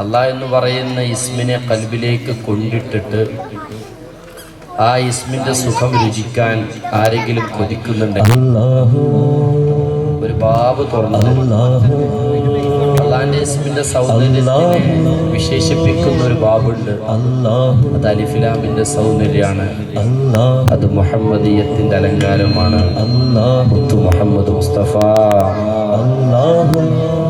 അള്ളാഹ് എന്ന് പറയുന്ന ഇസ്മിനെ കൽബിലേക്ക് കൊണ്ടിട്ടിട്ട് ആ ഇസ്മിന്റെ സുഖം രുചിക്കാൻ ആരെങ്കിലും കൊതിക്കുന്നുണ്ടെങ്കിൽ ഒരു ബാബ് തുറന്നു ഇസ്മിന്റെ സൗന്ദര്യത്തിനെ വിശേഷിപ്പിക്കുന്ന ഒരു ബാബുണ്ട്. അത് അലിഫിലാമിന്റെ സൗന്ദര്യമാണ്. അത് മുഹമ്മദീയത്തിന്റെ അലങ്കാരമാണ്. മുത്തു മുഹമ്മദ് മുസ്തഫ. അല്ലാഹു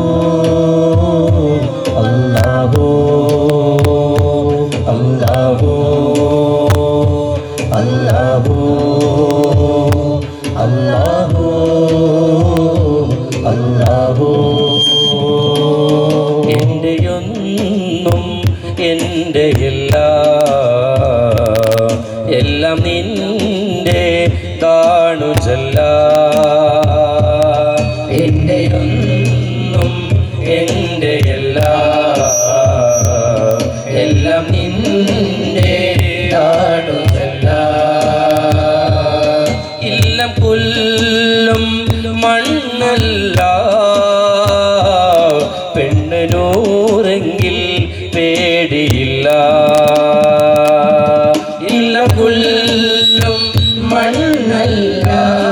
എല്ലാം നിന്റെ താണുചല്ല 可以的。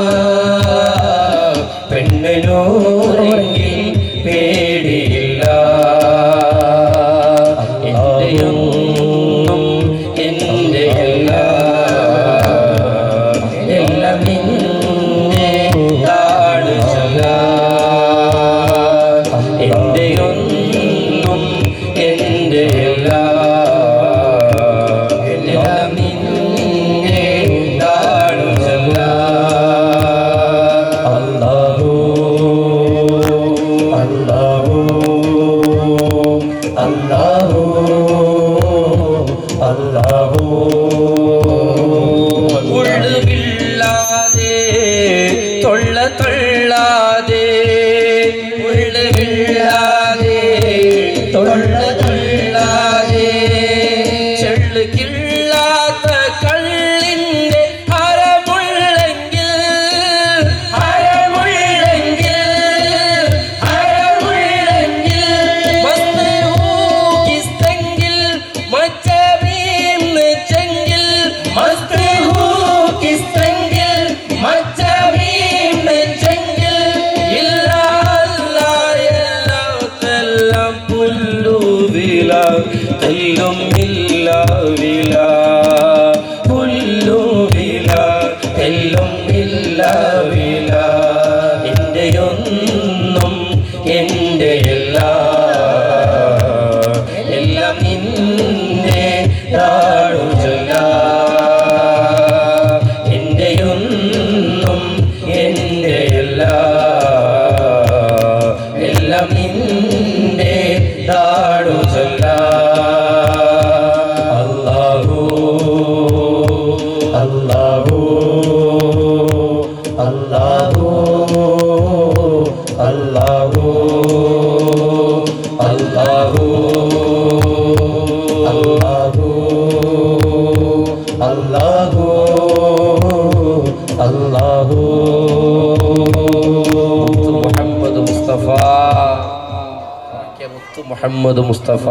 ഏതാണല്ലോ മുസ്തഫ.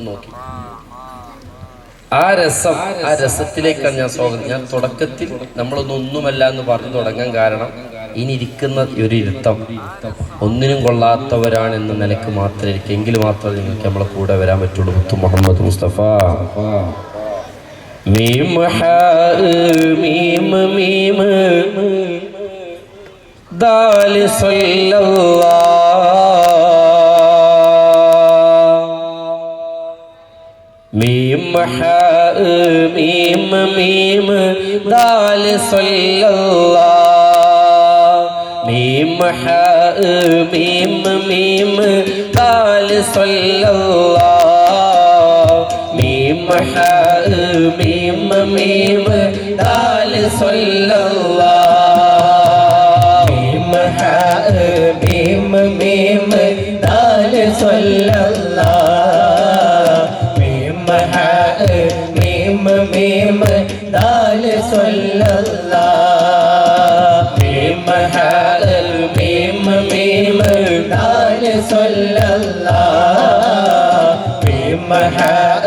നോക്കി. ആ രസം ആ രസത്തിലേക്കാണ് ഞാൻ സ്വാഗതം. ഞാൻ തുടക്കത്തിൽ നമ്മളൊന്നും ഒന്നുമല്ല എന്ന് പറഞ്ഞു തുടങ്ങാൻ കാരണം ഇനി ഇരിക്കുന്ന ഒരു ഇരുത്തം ഒന്നിനും കൊള്ളാത്തവരാണ് എന്ന നിലയ്ക്ക് മാത്രമേ എങ്കിൽ മാത്രമേ നിങ്ങൾക്ക് നമ്മളെ കൂടെ വരാൻ പറ്റുള്ളൂ. മുത്തു മുഹമ്മദ് മുസ്തഫ. ميم حاء ميم ميم. دال صلى الله. ميم حاء ميم ميم. دال صلى الله. ميم حاء ميم ميم. دال صلى الله. مشاء ميم ميم دال صلى الله ميم حاء ميم ميم دال صلى الله ميم حاء ميم ميم دال صلى الله ميم حاء ميم ميم دال صلى الله ميم حاء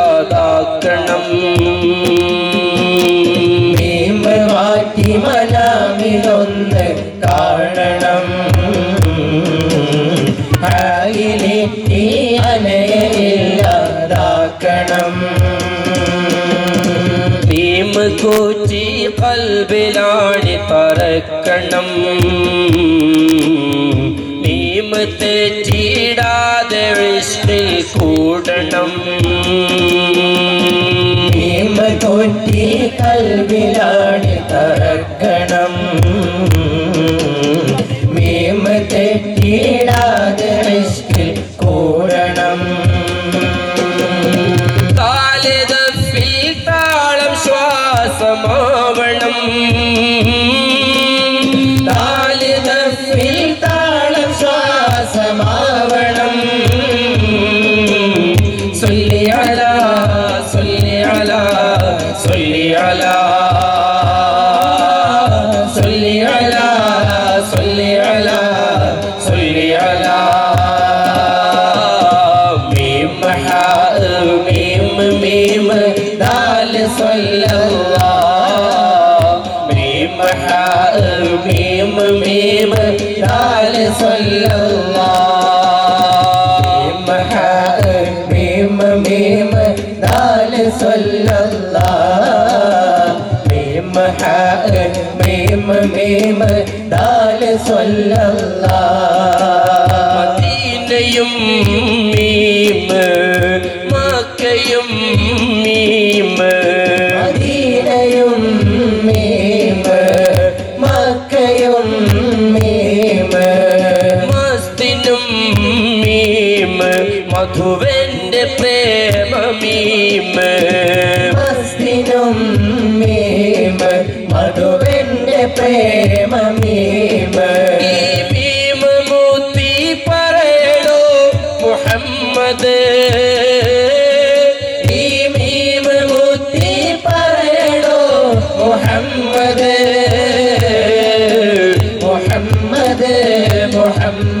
മറക്കണം ഭീമ കൂച്ചി കൽബിലാണി പറക്കണം. ഭീമ് തെറ്റിടാതെ വിഷ്ണു കൂടണം. ഭീമ കൂറ്റി കൽബിലാണി തറക്കണം ഭീമ് തെറ്റിടാതെ محاء ميم ميم تعال صلى الله محاء ميم ميم تعال صلى الله ميم حاء ميم ميم تعال صلى الله മദീനയും محمد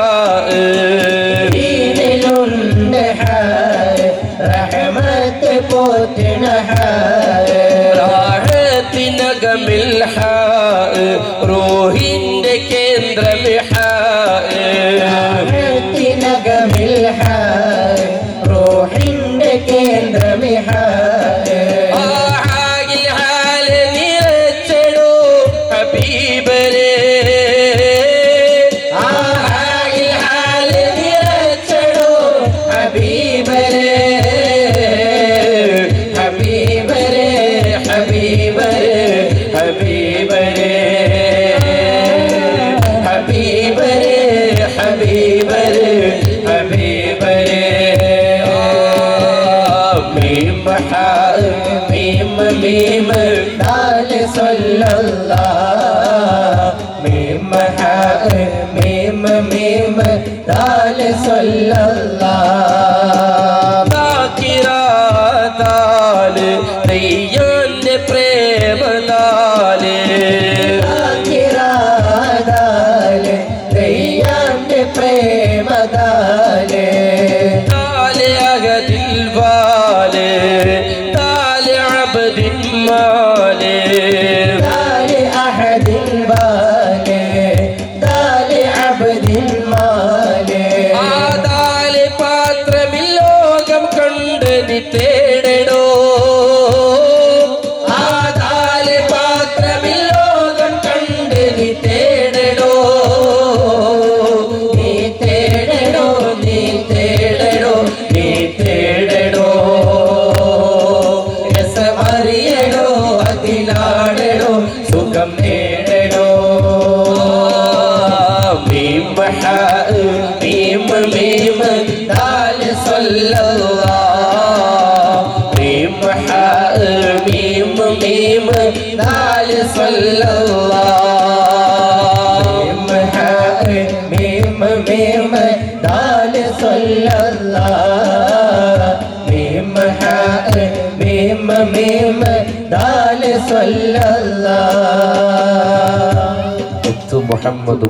Valeu.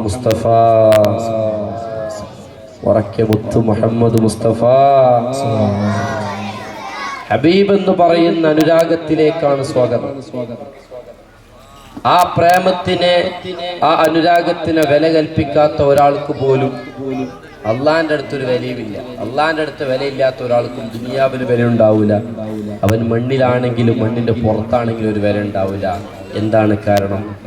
മുസ്തഫ. മുസ്തഫ. ഹബീബ് എന്ന് പറയുന്ന അനുരാഗത്തിലേക്കാണ് സ്വാഗതം. ആ പ്രേമത്തിനെ ആ അനുരാഗത്തിനെ വില കൽപ്പിക്കാത്ത ഒരാൾക്ക് പോലും അള്ളാന്റെ അടുത്തൊരു വിലയുമില്ല. അള്ളാന്റെ അടുത്ത് വിലയില്ലാത്ത ഒരാൾക്കും ദുനിയാവിന് വില ഉണ്ടാവില്ല അവൻ മണ്ണിലാണെങ്കിലും മണ്ണിന്റെ പുറത്താണെങ്കിലും ഒരു വില ഉണ്ടാവില്ല എന്താണ് കാരണം?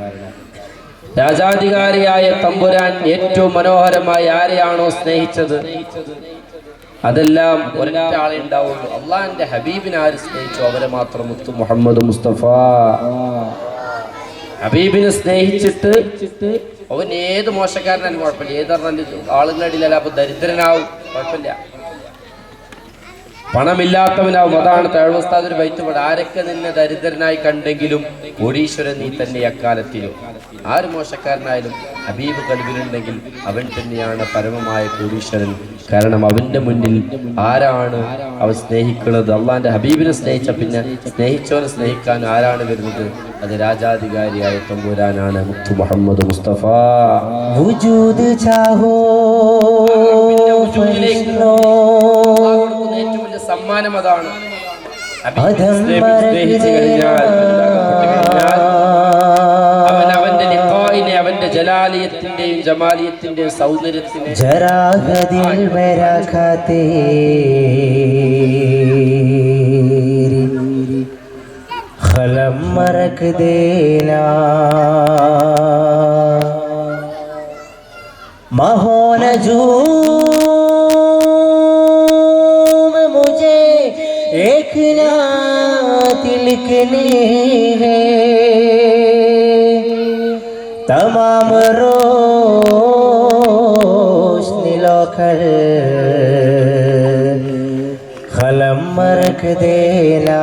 രാജാധികാരിയായ തമ്പുരാൻ ഏറ്റവും മനോഹരമായി ആരെയാണോ സ്നേഹിച്ചത്? അതെല്ലാം ഒരൊറ്റ ആളെ ഉണ്ടാവുള്ളൂ. അള്ളാഹിന്റെ ഹബീബിനെ ആര് സ്നേഹിച്ചു? അവരെ മാത്രം മുത്തു മുഹമ്മദ് മുസ്തഫ. ഹബീബിനെ സ്നേഹിച്ചിട്ട് അവൻ ഏത് മോശക്കാരനാലും കുഴപ്പമില്ല. ഏത് പറഞ്ഞാലും ആളുകളുടെ ഇടയിലല്ല അപ്പൊ ദരിദ്രനാവും. കുഴപ്പമില്ല. പണമില്ലാത്തവനാവും. അതാണ് തേഴ്വസ്താദ് ഒരു വൈത്തുപാട് ആരൊക്കെ നിന്നെ ദരിദ്രനായി കണ്ടെങ്കിലും ഒരീശ്വരൻ നീ തന്നെ അക്കാലത്തിലും ആര് മോശക്കാരനായാലും ഹബീബ് കൽവിലുണ്ടെങ്കിൽ അവൻ തന്നെയാണ് പരമമായ കോടീശ്വരൻ. കാരണം അവന്റെ മുന്നിൽ ആരാണ് അവൻ സ്നേഹിക്കുന്നത്? അള്ളാന്റെ ഹബീബിനെ സ്നേഹിച്ച പിന്നെ സ്നേഹിച്ചവനെ സ്നേഹിക്കാൻ ആരാണ് വരുന്നത്? അത് രാജാധികാരിയായ തമ്പുരാനാണ് മുത്തു മുഹമ്മദ് മുസ്തഫ. വുജൂദ് ചാഹോ ഏറ്റവും വലിയ സമ്മാനം അതാണ്. അവന്റെ ജലാലിയത്തിന്റെയും ജമാലിയത്തിന്റെയും സൗന്ദര്യത്തിന് हमर देना महोन जूम मुझे एक नात है हैं तमाम रोश नीलोखर खलम रख देना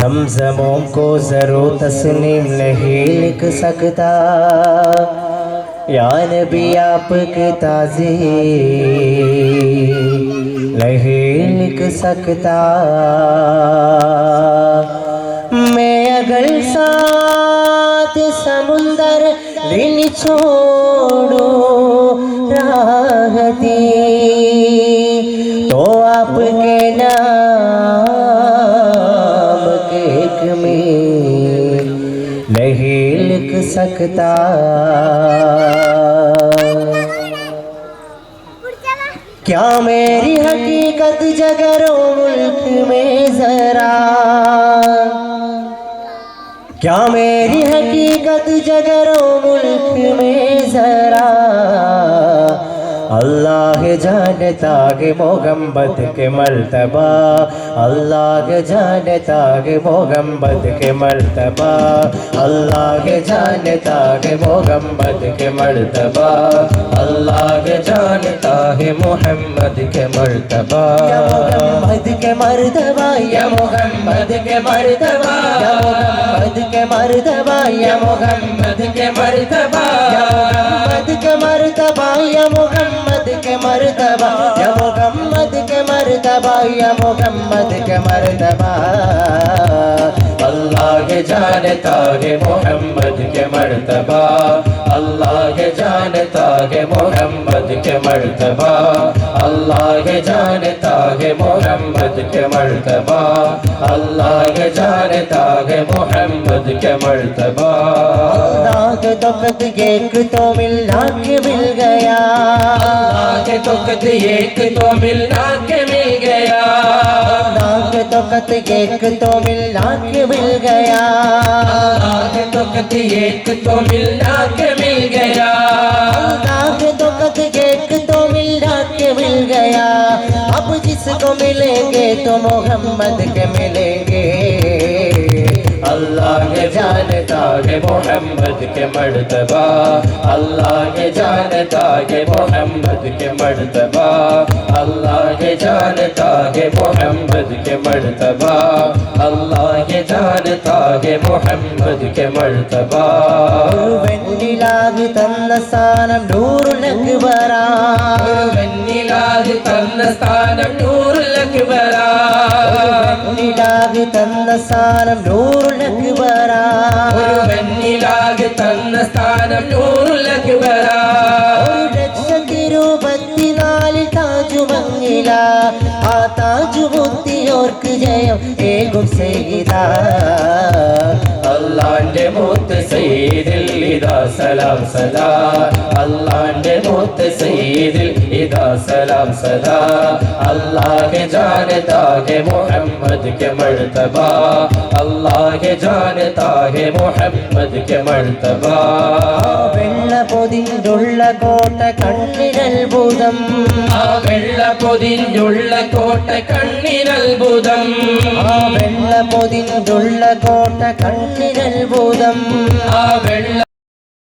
जमजमों को जरो तस्लीम नहीं लिख सकता। या भी आपके ताजी नहीं लिख सकता। मैं अगर साथ समुंदर दिन छोड़ो राहती तो आपके नाम सकता। क्या मेरी हकीकत जगरो मुल्क में जरा? क्या मेरी हकीकत जगरो मुल्क में जरा? अल्लाह जानता के मोगम्बत के मर्तबा अल्लाह जानता के मोगम्बत के मर्तबा अल्लाह जानता के मोगम्बत के मर्तबा अल्लाह जानता है मोहम्मद के मर्तबा मोहम्मद के मर्तबा या मोहम्मद के मर्तबा या मोहम्मद के मर्तबा या मोहम्मद के मर्तबा या मोहम्मद के मर्तबा या मोहम्मद मोहम्मद के मर्तबा मोहम्मद के मर्तबा अल्लाह के जानता है मोहम्मद के मर्तबा अल्लाह के जानता है मोहम्मद के मर्तबा अल्लाह के जानता है मोहम्मद के मर्तबा अल्लाह के जानता है मोहम्मद के मर्तबा के तख्त एक तो मिलना के मिल गया। अल्लाह के तख्त एक तो मिलना के मिल गया। अल्लाह के तख्त एक तो मिलना के मिल गया। अल्लाह के तख्त एक तो मिलना के मिल गया। अल्लाह के तख्त एक तो मिलना के मिल गया। अब जिसको मिलेंगे तो मोहम्मद के मिलेंगे। अल्लाह के जानता है मोहम्मद के मर्तबा अल्लाह के जानता है मोहम्मद के मर्तबा अल्लाह के जानता है मोहम्मद के मर्तबा अल्लाह के जानता है मोहम्मद के मर्तबा വെണ്ണിലാകി തന്ന സ്ഥാനം നൂറുലക്ബറാ വെണ്ണിലാകി തന്ന സ്ഥാനം നൂറുലക്ബറാ പെണ്ണിലാകെ തന്ന സ്ഥാനം നൂറുലക്ക് വര. ഒരു തന്ന സ്ഥാനം നൂറുലക്ക് വര. ലക്ഷത്തി ജയം ഏകും ചെയ്ത. അല്ലാന്റെ മൂത്ത് ചെയ്ത ഇതാ സലാം സദാ അള്ളാന്റെ മൂത്ത് സയ്യിദിൽ ഇതാ സലാം സദാ അള്ളാഹെ ജാനതാഹെ മുഹമ്മദ് കെ മഴ്തബ അള്ളാഹെ ജാനതാഹെ മുഹമ്മദ് കെ മഴ്തബ വെള്ള പൊതിഞ്ഞുള്ള കോട്ട കണ്ണിനത്ഭുതം ആ വെള്ള പൊതിഞ്ഞുള്ള കോട്ട കണ്ണിനത്ഭുതം ആ വെള്ള പൊതിഞ്ഞുള്ള കോട്ട കണ്ണിനത്ഭുതം ആ വെള്ള